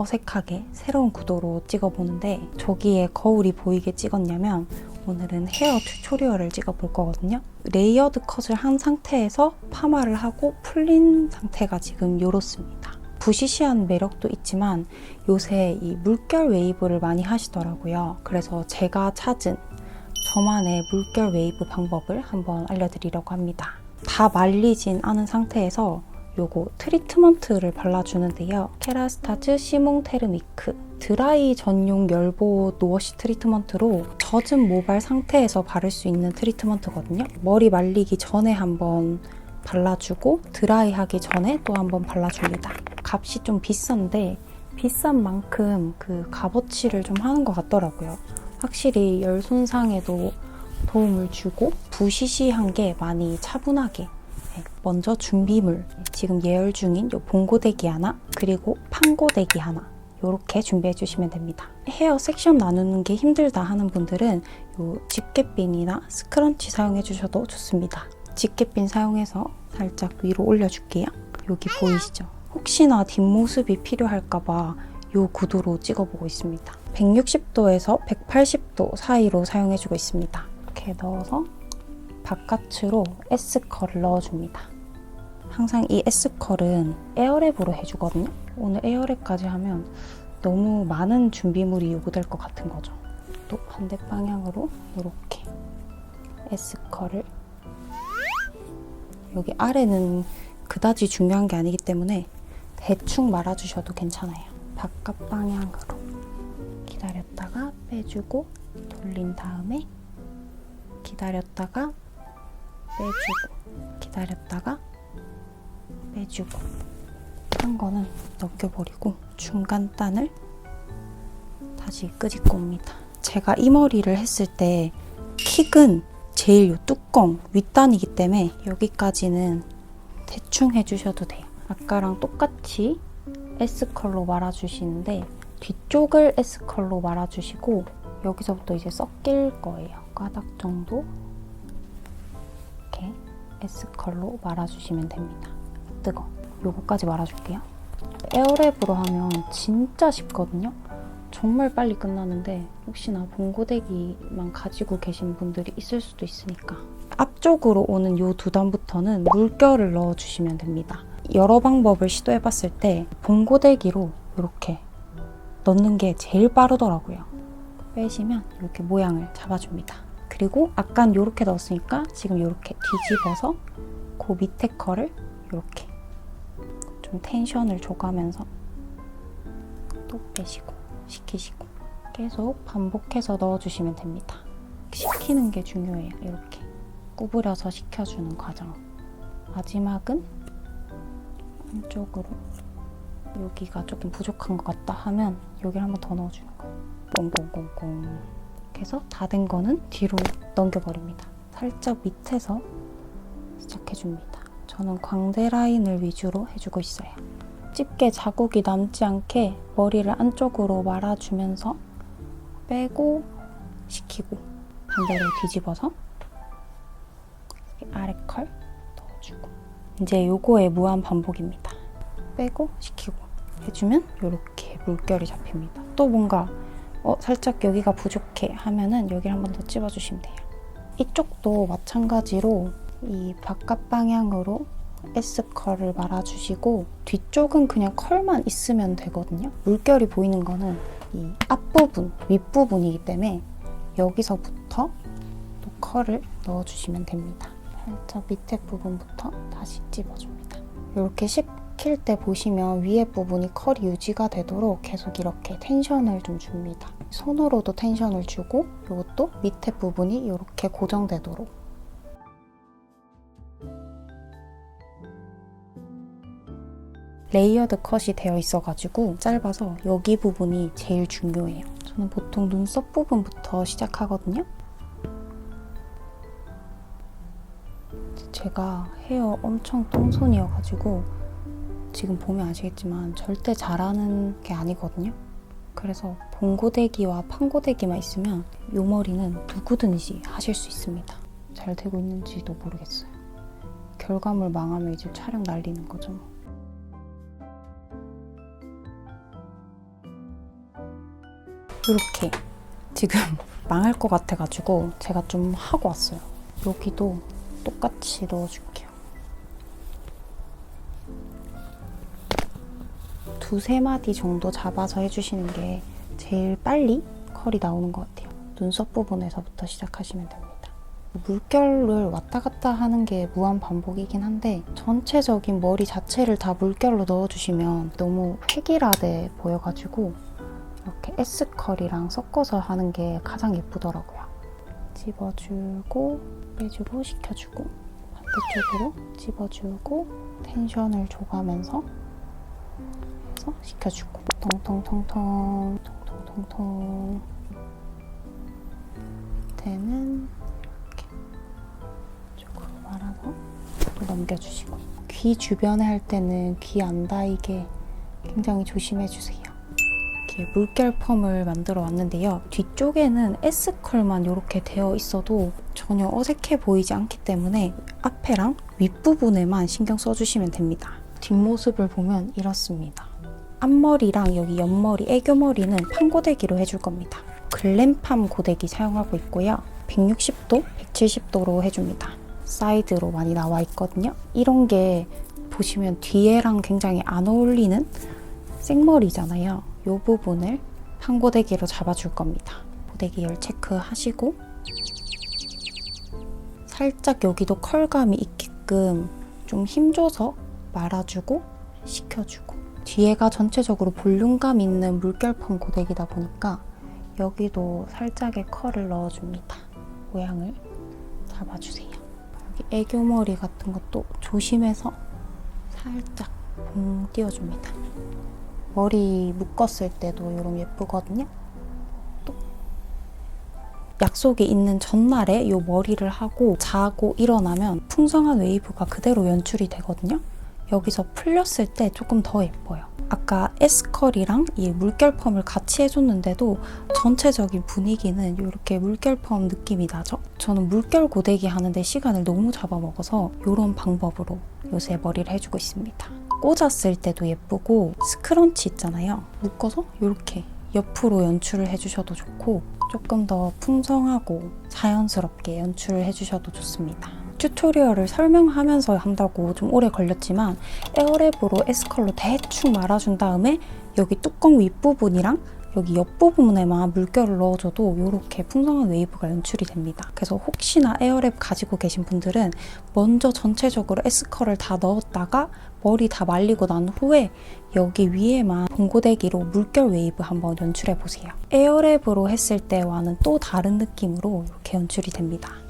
어색하게 새로운 구도로 찍어보는데 저기에 거울이 보이게 찍었냐면 오늘은 헤어 튜토리얼을 찍어볼 거거든요. 레이어드 컷을 한 상태에서 파마를 하고 풀린 상태가 지금 이렇습니다. 부시시한 매력도 있지만 요새 이 물결 웨이브를 많이 하시더라고요. 그래서 제가 찾은 저만의 물결 웨이브 방법을 한번 알려드리려고 합니다. 다 말리진 않은 상태에서 요거 트리트먼트를 발라주는데요. 케라스타즈 시몽 테르미크 드라이 전용 열보 노워시 트리트먼트로 젖은 모발 상태에서 바를 수 있는 트리트먼트거든요. 머리 말리기 전에 한번 발라주고 드라이하기 전에 또 한번 발라줍니다. 값이 좀 비싼데 비싼 만큼 그 값어치를 좀 하는 것 같더라고요. 확실히 열 손상에도 도움을 주고 부시시한 게 많이 차분하게 네, 먼저 준비물 지금 예열 중인 요 봉고데기 하나 그리고 판고데기 하나 이렇게 준비해 주시면 됩니다. 헤어 섹션 나누는 게 힘들다 하는 분들은 요 집게핀이나 스크런치 사용해 주셔도 좋습니다. 집게핀 사용해서 살짝 위로 올려줄게요. 여기 보이시죠? 혹시나 뒷모습이 필요할까봐 요 구도로 찍어보고 있습니다. 160도에서 180도 사이로 사용해주고 있습니다. 이렇게 넣어서 바깥으로 S컬을 넣어줍니다. 항상 이 S컬은 에어랩으로 해주거든요. 오늘 에어랩까지 하면 너무 많은 준비물이 요구될 것 같은 거죠. 또 반대 방향으로 이렇게 S컬을 여기 아래는 그다지 중요한 게 아니기 때문에 대충 말아주셔도 괜찮아요. 바깥 방향으로 기다렸다가 빼주고 돌린 다음에 기다렸다가 빼주고 기다렸다가 빼주고 한 거는 넘겨버리고 중간 단을 다시 끄집고 옵니다. 제가 이 머리를 했을 때 킥은 제일 요 뚜껑 윗단이기 때문에 여기까지는 대충 해주셔도 돼요. 아까랑 똑같이 S컬로 말아주시는데 뒤쪽을 S컬로 말아주시고 여기서부터 이제 섞일 거예요. 가닥 정도 S컬로 말아주시면 됩니다. 뜨거. 요거까지 말아줄게요. 에어랩으로 하면 진짜 쉽거든요. 정말 빨리 끝나는데 혹시나 봉고데기만 가지고 계신 분들이 있을 수도 있으니까 앞쪽으로 오는 요 두 단부터는 물결을 넣어주시면 됩니다. 여러 방법을 시도해봤을 때 봉고데기로 이렇게 넣는 게 제일 빠르더라고요. 빼시면 이렇게 모양을 잡아줍니다. 그리고 아깐 이렇게 넣었으니까 지금 이렇게 뒤집어서 그 밑에 컬을 이렇게 좀 텐션을 줘가면서 또 빼시고 식히시고 계속 반복해서 넣어주시면 됩니다. 식히는 게 중요해요. 이렇게 구부려서 식혀주는 과정. 마지막은 안쪽으로 여기가 조금 부족한 것 같다 하면 여기를 한번 더 넣어주는 거예요. 꽁꽁꽁꽁. 이렇게 해서 다 된 거는 뒤로 넘겨버립니다. 살짝 밑에서 시작해줍니다. 저는 광대 라인을 위주로 해주고 있어요. 집게 자국이 남지 않게 머리를 안쪽으로 말아주면서 빼고 식히고 반대로 뒤집어서 아래 컬 넣어주고 이제 요거의 무한 반복입니다. 빼고 식히고 해주면 이렇게 물결이 잡힙니다. 또 뭔가 어, 살짝 여기가 부족해 하면은 여기를 한 번 더 찝어주시면 돼요. 이쪽도 마찬가지로 이 바깥 방향으로 S컬을 말아주시고 뒤쪽은 그냥 컬만 있으면 되거든요. 물결이 보이는 거는 이 앞부분, 윗부분이기 때문에 여기서부터 또 컬을 넣어주시면 됩니다. 살짝 밑에 부분부터 다시 찝어줍니다. 이렇게 식힐 때 보시면 위에 부분이 컬이 유지가 되도록 계속 이렇게 텐션을 좀 줍니다. 손으로도 텐션을 주고 이것도 밑에 부분이 이렇게 고정되도록 레이어드 컷이 되어 있어가지고 짧아서 여기 부분이 제일 중요해요. 저는 보통 눈썹 부분부터 시작하거든요. 제가 헤어 엄청 똥손이어가지고 지금 보면 아시겠지만 절대 잘하는 게 아니거든요. 그래서 봉고데기와 판고데기만 있으면 이 머리는 누구든지 하실 수 있습니다. 잘 되고 있는지도 모르겠어요. 결과물 망하면 이제 촬영 날리는 거죠. 뭐. 이렇게 지금 망할 것 같아가지고 제가 좀 하고 왔어요. 여기도 똑같이 넣어줄게요. 두세 마디 정도 잡아서 해주시는 게 제일 빨리 컬이 나오는 것 같아요. 눈썹 부분에서부터 시작하시면 됩니다. 물결을 왔다 갔다 하는 게 무한 반복이긴 한데 전체적인 머리 자체를 다 물결로 넣어주시면 너무 획일화돼 보여가지고 이렇게 S컬이랑 섞어서 하는 게 가장 예쁘더라고요. 집어주고 빼주고 식혀주고 반대쪽으로 집어주고 텐션을 줘가면서 해서 식혀주고 통통통통 통통통통 밑에는 이렇게 쪽으로 말아서 또 넘겨주시고 귀 주변에 할 때는 귀 안 닿이게 굉장히 조심해주세요. 이렇게 물결 펌을 만들어 왔는데요. 뒤쪽에는 S컬만 이렇게 되어 있어도 전혀 어색해 보이지 않기 때문에 앞에랑 윗부분에만 신경 써주시면 됩니다. 뒷모습을 보면 이렇습니다. 앞머리랑 여기 옆머리, 애교머리는 판고데기로 해줄 겁니다. 글램팜 고데기 사용하고 있고요. 160도, 170도로 해줍니다. 사이드로 많이 나와 있거든요. 이런 게 보시면 뒤에랑 굉장히 안 어울리는 생머리잖아요. 이 부분을 판고데기로 잡아줄 겁니다. 고데기 열 체크하시고 살짝 여기도 컬감이 있게끔 좀 힘줘서 말아주고 식혀주고 뒤에가 전체적으로 볼륨감 있는 물결펌 고데기다 보니까 여기도 살짝의 컬을 넣어줍니다. 모양을 잡아주세요. 여기 애교머리 같은 것도 조심해서 살짝 봉 띄워줍니다. 머리 묶었을 때도 이런 예쁘거든요. 또 약속이 있는 전날에 이 머리를 하고 자고 일어나면 풍성한 웨이브가 그대로 연출이 되거든요. 여기서 풀렸을 때 조금 더 예뻐요. 아까 S컬이랑 이 물결 펌을 같이 해줬는데도 전체적인 분위기는 이렇게 물결 펌 느낌이 나죠? 저는 물결 고데기 하는데 시간을 너무 잡아먹어서 이런 방법으로 요새 머리를 해주고 있습니다. 꽂았을 때도 예쁘고 스크런치 있잖아요. 묶어서 이렇게 옆으로 연출을 해주셔도 좋고 조금 더 풍성하고 자연스럽게 연출을 해주셔도 좋습니다. 튜토리얼을 설명하면서 한다고 좀 오래 걸렸지만 에어랩으로 S컬로 대충 말아준 다음에 여기 뚜껑 윗부분이랑 여기 옆부분에만 물결을 넣어줘도 이렇게 풍성한 웨이브가 연출이 됩니다. 그래서 혹시나 에어랩 가지고 계신 분들은 먼저 전체적으로 S컬을 다 넣었다가 머리 다 말리고 난 후에 여기 위에만 봉고데기로 물결 웨이브 한번 연출해 보세요. 에어랩으로 했을 때와는 또 다른 느낌으로 이렇게 연출이 됩니다.